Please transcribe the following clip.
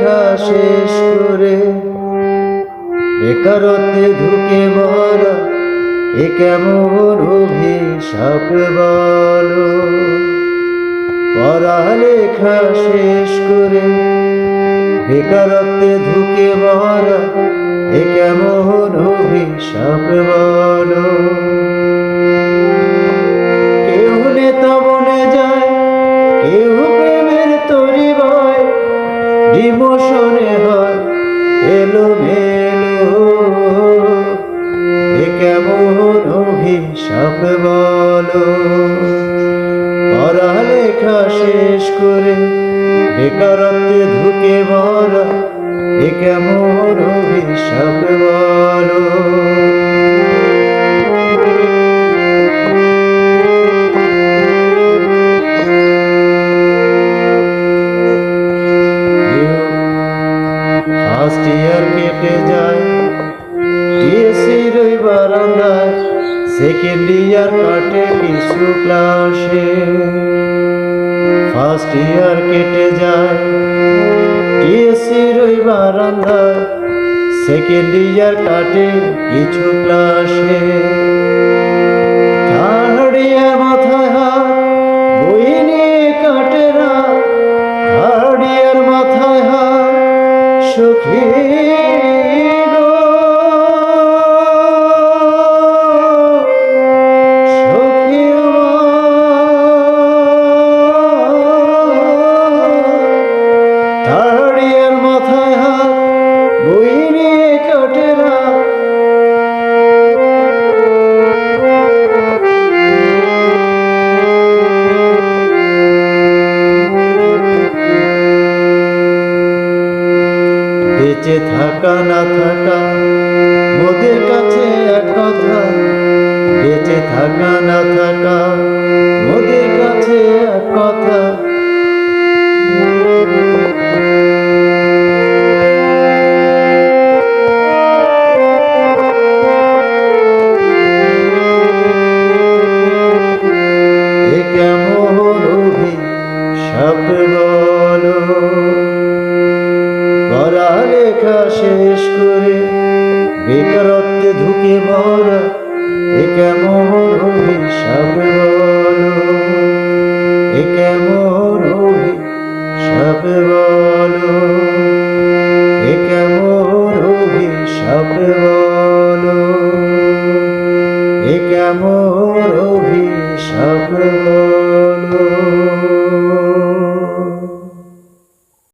পড়ালেখা শেষ করে। বেকারত্বে ঢুকে মরা এ কেমন অভিশাপ বলো? পড়ালেখা শেষ করে। বেকারত্বে ঢুকে মরা এ কেমন অভিশাপ বলো? এলো মেলো। এ কেমন অভিশাপ বলো। পড়ালেখা শেষ করে বেকারত্বে ঢুকে বল এ কেমন অভিশাপ বলো। ইয়ার কেটে যায়। এসি রই বারান্দায় সেকেন্ড ইয়ার কাটে কিছু ক্লাসে। ফার্স্ট ইয়ার কেটে যায়। টিএসির ওই বারান্দায় সেকেন্ড ইয়ার কাটে কিছু ক্লাসে। বেঁচে থাকা না থাকা, মোদের কাছে এক কথা, বেঁচে থাকা না থাকা, মোদের কাছে এক কথা। কেমন অভিশাপ বলো লেখা শেষ করে বেকারত্বে ঢুকে মরা। এ কেমন হলে সাবে বলো এ কেমন হলে সাবে বলো এ কেমন হলে সাবে বলো এ কেমন হলে সাবে বলো